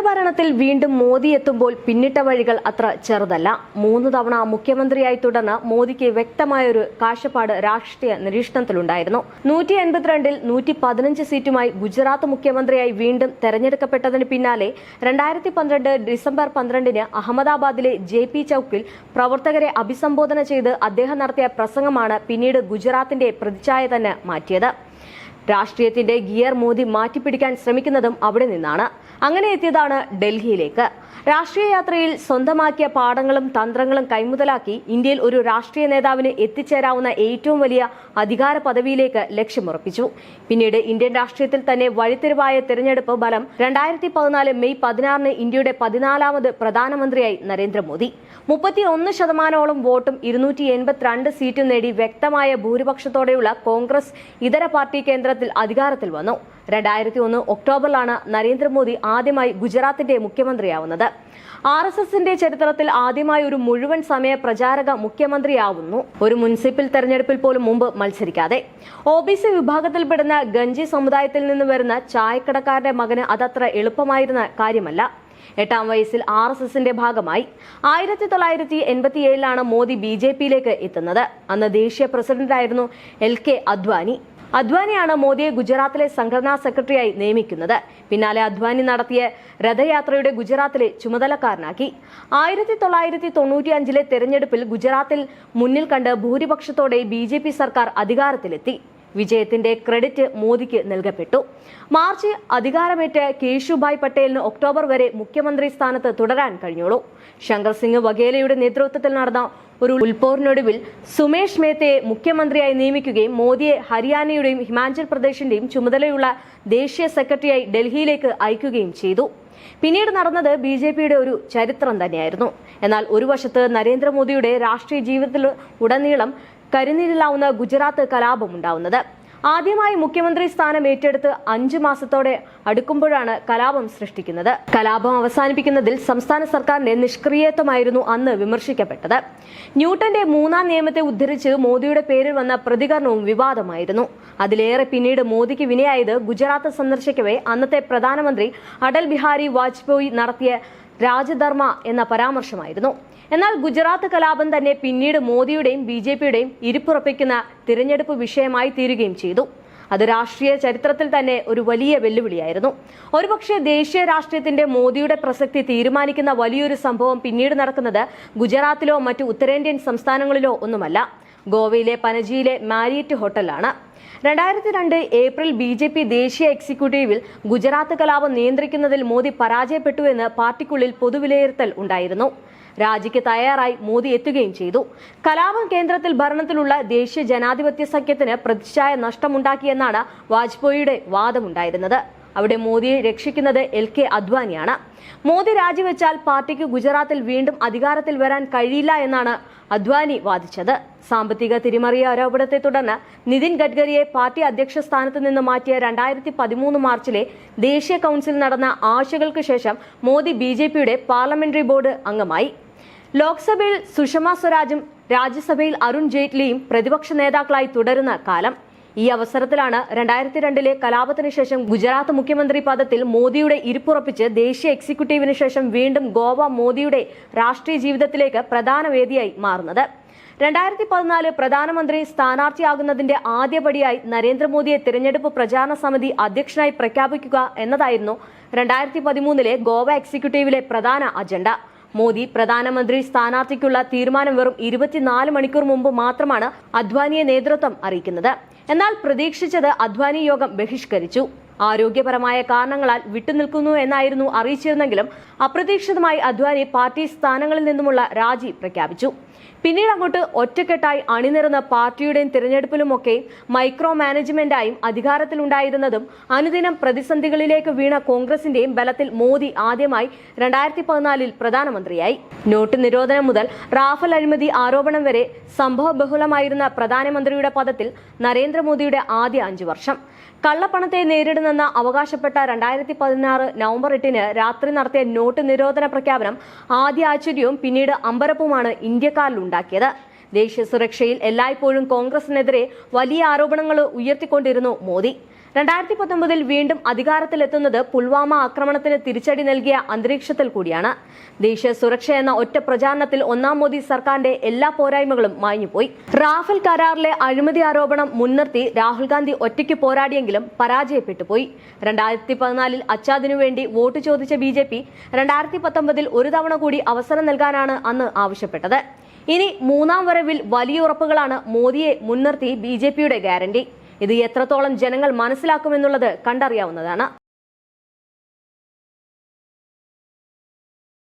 തുടർഭരണത്തിൽ വീണ്ടും മോദി എത്തുമ്പോൾ പിന്നിട്ട വഴികൾ അത്ര ചെറുതല്ല. മൂന്ന് തവണ മുഖ്യമന്ത്രിയായി തുടർന്ന് മോദിക്ക് വ്യക്തമായൊരു കാഴ്ചപ്പാട് രാഷ്ട്രീയ നിരീക്ഷണത്തിലുണ്ടായിരുന്നു. നൂറ്റി എൺപത്തിരണ്ടിൽ നൂറ്റി പതിനഞ്ച് സീറ്റുമായി ഗുജറാത്ത് മുഖ്യമന്ത്രിയായി വീണ്ടും തെരഞ്ഞെടുക്കപ്പെട്ടതിന് പിന്നാലെ രണ്ടായിരത്തി പന്ത്രണ്ട് ഡിസംബർ പന്ത്രണ്ടിന് അഹമ്മദാബാദിലെ ജെ പി ചൌക്കിൽ പ്രവർത്തകരെ അഭിസംബോധന ചെയ്ത് അദ്ദേഹം നടത്തിയ പ്രസംഗമാണ് പിന്നീട് ഗുജറാത്തിന്റെ പ്രതിച്ഛായ തന്നെ മാറ്റിയത്. രാഷ്ട്രീയത്തിന്റെ ഗിയർ മോദി മാറ്റിപ്പിടിക്കാൻ ശ്രമിക്കുന്നതും അവിടെ നിന്നാണ്. അങ്ങനെ എത്തിയതാണ് ഡൽഹിയിലേക്ക്. രാഷ്ട്രീയ യാത്രയിൽ സ്വന്തമാക്കിയ പാഠങ്ങളും തന്ത്രങ്ങളും കൈമുതലാക്കി ഇന്ത്യയിൽ ഒരു രാഷ്ട്രീയ നേതാവിന് എത്തിച്ചേരാവുന്ന ഏറ്റവും വലിയ അധികാര പദവിയിലേക്ക് ലക്ഷ്യമുറപ്പിച്ചു. പിന്നീട് ഇന്ത്യൻ രാഷ്ട്രീയത്തിൽ തന്നെ വഴിത്തിരിവായ തെരഞ്ഞെടുപ്പ് ഫലം രണ്ടായിരത്തി പതിനാല് മെയ് പതിനാറിന് ഇന്ത്യയുടെ പതിനാലാമത് പ്രധാനമന്ത്രിയായി നരേന്ദ്രമോദി. മുപ്പത്തി ഒന്ന് ശതമാനോളം വോട്ടും ഇരുന്നൂറ്റി എൺപത്തിരണ്ട് സീറ്റും നേടി വ്യക്തമായ ഭൂരിപക്ഷത്തോടെയുള്ള കോൺഗ്രസ് ഇതര പാർട്ടി കേന്ദ്രത്തിൽ അധികാരത്തിൽ വന്നു. രണ്ടായിരത്തി ഒന്ന് ഒക്ടോബറിലാണ് നരേന്ദ്രമോദി ആദ്യമായി ഗുജറാത്തിന്റെ മുഖ്യമന്ത്രിയാവുന്നത്. ആർ എസ് എസിന്റെ ചരിത്രത്തിൽ ആദ്യമായി ഒരു മുഴുവൻ സമയ പ്രചാരക മുഖ്യമന്ത്രിയാവുന്നു. ഒരു മുനിസിപ്പൽ തെരഞ്ഞെടുപ്പിൽ പോലും മുമ്പ് മത്സരിക്കാതെ. ഒ ബി സി വിഭാഗത്തിൽപ്പെടുന്ന ഗഞ്ചി സമുദായത്തിൽ നിന്ന് വരുന്ന ചായക്കടക്കാരന്റെ മകന് അതത്ര എളുപ്പമായിരുന്ന കാര്യമല്ല. എട്ടാം വയസ്സിൽ ആർ എസ് എസിന്റെ ഭാഗമായി. ആയിരത്തി തൊള്ളായിരത്തി എൺപത്തിയേഴിലാണ് മോദി ബി ജെ പിയിലേക്ക് എത്തുന്നത്. അന്ന് ദേശീയ പ്രസിഡന്റായിരുന്നു എൽ കെ അദ്വാനി. അദ്വാനിയാണ് മോദിയെ ഗുജറാത്തിലെ സംഘടനാ സെക്രട്ടറിയായി നിയമിക്കുന്നത്. പിന്നാലെ അദ്വാനി നടത്തിയ രഥയാത്രയുടെ ഗുജറാത്തിലെ ചുമതലക്കാരനാക്കി. ആയിരത്തി തൊള്ളായിരത്തി തൊണ്ണൂറ്റി അഞ്ചിലെ തെരഞ്ഞെടുപ്പിൽ ഗുജറാത്തിൽ മുന്നിൽ കണ്ട് ഭൂരിപക്ഷത്തോടെ ബി സർക്കാർ അധികാരത്തിലെത്തി. വിജയത്തിന്റെ ക്രെഡിറ്റ് മോദിക്ക് നൽകപ്പെട്ടു. മാർച്ച് അധികാരമേറ്റ കേശുഭായ് പട്ടേലിന് ഒക്ടോബർ വരെ മുഖ്യമന്ത്രി സ്ഥാനത്ത് തുടരാൻ കഴിഞ്ഞുള്ളൂ. ശങ്കർ സിംഗ് വഘേലയുടെ നേതൃത്വത്തിൽ നടന്ന ഒരു ഉൾപോറിനൊടുവിൽ സുമേഷ് മേത്തയെ മുഖ്യമന്ത്രിയായി നിയമിക്കുകയും മോദിയെ ഹരിയാനയുടെയും ഹിമാചൽ പ്രദേശിന്റെയും ചുമതലയുള്ള ദേശീയ സെക്രട്ടറിയായി ഡൽഹിയിലേക്ക് അയക്കുകയും ചെയ്തു. പിന്നീട് നടന്നത് ബി ജെ പിയുടെ ഒരു ചരിത്രം തന്നെയായിരുന്നു. എന്നാൽ ഒരു വശത്ത് നരേന്ദ്രമോദിയുടെ രാഷ്ട്രീയ ജീവിതത്തിൽ ഉടനീളം കരിനീരിലാവുന്ന ഗുജറാത്ത് കലാപം കലാപമുണ്ടാവുന്നത്. ആദ്യമായി മുഖ്യമന്ത്രി സ്ഥാനം ഏറ്റെടുത്ത് അഞ്ചു മാസത്തോടെ അടുക്കുമ്പോഴാണ് കലാപം സൃഷ്ടിക്കുന്നത്. കലാപം അവസാനിപ്പിക്കുന്നതിൽ സംസ്ഥാന സർക്കാരിന്റെ നിഷ്ക്രിയത്വമായിരുന്നു അന്ന് വിമർശിക്കപ്പെട്ടത്. ന്യൂട്ടന്റെ മൂന്നാം നിയമത്തെ ഉദ്ധരിച്ച് മോദിയുടെ പേരിൽ വന്ന പ്രതികരണവും വിവാദമായിരുന്നു. അതിലേറെ പിന്നീട് മോദിക്ക് വിനയായത് ഗുജറാത്ത് സന്ദർശിക്കവേ അന്നത്തെ പ്രധാനമന്ത്രി അടൽ ബിഹാരി വാജ്പേയി നടത്തിയ രാജധർമ്മ എന്ന പരാമർശമായിരുന്നു. എന്നാൽ ഗുജറാത്ത് കലാപം തന്നെ പിന്നീട് മോദിയുടെയും ബി ജെ പിയുടെയും ഇരിപ്പുറപ്പിക്കുന്ന തിരഞ്ഞെടുപ്പ് വിഷയമായി തീരുകയും ചെയ്തു. അത് രാഷ്ട്രീയ ചരിത്രത്തിൽ തന്നെ ഒരു വലിയ വെല്ലുവിളിയായിരുന്നു. ഒരുപക്ഷെ ദേശീയ രാഷ്ട്രീയത്തിന്റെ മോദിയുടെ പ്രസക്തി തീരുമാനിക്കുന്ന വലിയൊരു സംഭവം പിന്നീട് നടക്കുന്നത് ഗുജറാത്തിലോ മറ്റു ഉത്തരേന്ത്യൻ സംസ്ഥാനങ്ങളിലോ ഒന്നുമല്ല. ഗോവയിലെ പനജിയിലെ മാരിയറ്റ് ഹോട്ടലാണ്. രണ്ടായിരത്തി രണ്ട് ഏപ്രിൽ ബി ജെ പി ദേശീയ എക്സിക്യൂട്ടീവിൽ ഗുജറാത്ത് കലാപം നിയന്ത്രിക്കുന്നതിൽ മോദി പരാജയപ്പെട്ടുവെന്ന് പാർട്ടിക്കുള്ളിൽ പൊതുവിലയിരുത്തൽ ഉണ്ടായിരുന്നു. രാജിക്ക് തയ്യാറായി മോദി എത്തുകയും ചെയ്തു. കലാപം കേന്ദ്രത്തിൽ ഭരണത്തിലുള്ള ദേശീയ ജനാധിപത്യ സഖ്യത്തിന് പ്രതിച്ഛായ നഷ്ടമുണ്ടാക്കിയെന്നാണ് വാജ്പേയിയുടെ വാദമുണ്ടായിരുന്നത്. അവിടെ മോദിയെ രക്ഷിക്കുന്നത് എൽ കെ അദ്വാനിയാണ്. മോദി രാജിവെച്ചാൽ പാർട്ടിക്ക് ഗുജറാത്തിൽ വീണ്ടും അധികാരത്തിൽ വരാൻ കഴിയില്ല എന്നാണ് അദ്വാനി വാദിച്ചത്. സാമ്പത്തിക തിരിമറിയ ആരോപണത്തെ തുടർന്ന് നിതിൻ ഗഡ്കരിയെ പാർട്ടി അധ്യക്ഷ സ്ഥാനത്ത് നിന്ന് മാറ്റിയ രണ്ടായിരത്തി പതിമൂന്ന് മാർച്ചിലെ ദേശീയ കൌൺസിൽ നടന്ന ആഴ്ചകൾക്ക് ശേഷം മോദി ബി ജെ പിയുടെ പാർലമെന്ററി ബോർഡ് അംഗമായി. ലോക്സഭയിൽ സുഷമ സ്വരാജും രാജ്യസഭയിൽ അരുൺ ജെയ്റ്റ്ലിയും പ്രതിപക്ഷ നേതാക്കളായി തുടരുന്ന കാലം. ഈ അവസരത്തിലാണ് രണ്ടായിരത്തി രണ്ടിലെ കലാപത്തിന് ശേഷം ഗുജറാത്ത് മുഖ്യമന്ത്രി പദത്തിൽ മോദിയുടെ ഇരിപ്പുറപ്പിച്ച് ദേശീയ എക്സിക്യൂട്ടീവിന് ശേഷം വീണ്ടും ഗോവ മോദിയുടെ രാഷ്ട്രീയ ജീവിതത്തിലേക്ക് പ്രധാന വേദിയായി മാറുന്നത്. രണ്ടായിരത്തി പതിനാല് പ്രധാനമന്ത്രി സ്ഥാനാർത്ഥിയാകുന്നതിന്റെ ആദ്യപടിയായി നരേന്ദ്രമോദിയെ തിരഞ്ഞെടുപ്പ് പ്രചാരണ സമിതി അധ്യക്ഷനായി പ്രഖ്യാപിക്കുക എന്നതായിരുന്നു രണ്ടായിരത്തി പതിമൂന്നിലെ ഗോവ എക്സിക്യൂട്ടീവിലെ പ്രധാന അജണ്ട. മോദി പ്രധാനമന്ത്രി സ്ഥാനാർത്ഥിക്കുള്ള തീരുമാനം വെറും ഇരുപത്തിനാല് മണിക്കൂർ മുമ്പ് മാത്രമാണ് അദ്വാനിയെ നേതൃത്വം അറിയിക്കുന്നത്. എന്നാൽ പ്രതീക്ഷിച്ചത് അദ്വാനി യോഗം ബഹിഷ്കരിച്ചു. ആരോഗ്യപരമായ കാരണങ്ങളാൽ വിട്ടുനിൽക്കുന്നു എന്നായിരുന്നു അറിയിച്ചിരുന്നെങ്കിലും അപ്രതീക്ഷിതമായി അദ്വാനി പാർട്ടി സ്ഥാനങ്ങളിൽ നിന്നുമുള്ള രാജി പ്രഖ്യാപിച്ചു. പിന്നീട് അങ്ങോട്ട് ഒറ്റക്കെട്ടായി അണിനിരന്ന പാർട്ടിയുടെയും തിരഞ്ഞെടുപ്പിലുമൊക്കെ മൈക്രോ മാനേജ്മെന്റായും അധികാരത്തിലുണ്ടായിരുന്നതും അനുദിനം പ്രതിസന്ധികളിലേക്ക് വീണ കോൺഗ്രസിന്റെയും ബലത്തിൽ മോദി ആദ്യമായി രണ്ടായിരത്തി പതിനാലിൽ പ്രധാനമന്ത്രിയായി. നോട്ട് നിരോധനം മുതൽ റാഫൽ അഴിമതി ആരോപണം വരെ സംഭവ ബഹുലമായിരുന്ന പ്രധാനമന്ത്രിയുടെ പദത്തിൽ നരേന്ദ്രമോദിയുടെ ആദ്യ അഞ്ചു വർഷം. കള്ളപ്പണത്തെ നേരിടുന്നെന്ന് അവകാശപ്പെട്ട രണ്ടായിരത്തി പതിനാറ് നവംബർ എട്ടിന് രാത്രി നടത്തിയ നോട്ട് നിരോധന പ്രഖ്യാപനം ആദ്യ ആശ്ചര്യവും പിന്നീട് അമ്പരപ്പുമാണ് ഇന്ത്യക്കാരിലുണ്ടാക്കിയത് ദേശീയ സുരക്ഷയിൽ എല്ലായ്പ്പോഴും കോൺഗ്രസിനെതിരെ വലിയ ആരോപണങ്ങൾ ഉയർത്തിക്കൊണ്ടിരുന്നു മോദി. രണ്ടായിരത്തി പത്തൊമ്പതിൽ വീണ്ടും അധികാരത്തിലെത്തുന്നത് പുൽവാമ ആക്രമണത്തിന് തിരിച്ചടി നൽകിയ അന്തരീക്ഷത്തിൽ കൂടിയാണ്. ദേശീയ സുരക്ഷ എന്ന ഒറ്റ പ്രചാരണത്തിൽ ഒന്നാം മോദി സർക്കാരിന്റെ എല്ലാ പോരായ്മകളും മാഞ്ഞുപോയി. റാഫേൽ കരാറിലെ അഴിമതി ആരോപണം മുൻനിർത്തി രാഹുൽ ഗാന്ധി ഒറ്റയ്ക്ക് പോരാടിയെങ്കിലും പരാജയപ്പെട്ടുപോയി. രണ്ടായിരത്തി പതിനാലിൽ അച്ചാദിനു വേണ്ടി വോട്ട് ചോദിച്ച ബി ജെ പി രണ്ടായിരത്തി പത്തൊമ്പതിൽ ഒരു തവണ കൂടി അവസരം നൽകാനാണ് അന്ന് ആവശ്യപ്പെട്ടത്. ഇനി മൂന്നാം വരവിൽ വലിയ ഉറപ്പുകളാണ് മോദിയെ മുൻനിർത്തി ബി ജെ പിയുടെ ഗ്യാരണ്ടി. ഇത് എത്രത്തോളം ജനങ്ങൾ മനസ്സിലാക്കുമെന്നുള്ളത് കണ്ടറിയാവുന്നതാണ്.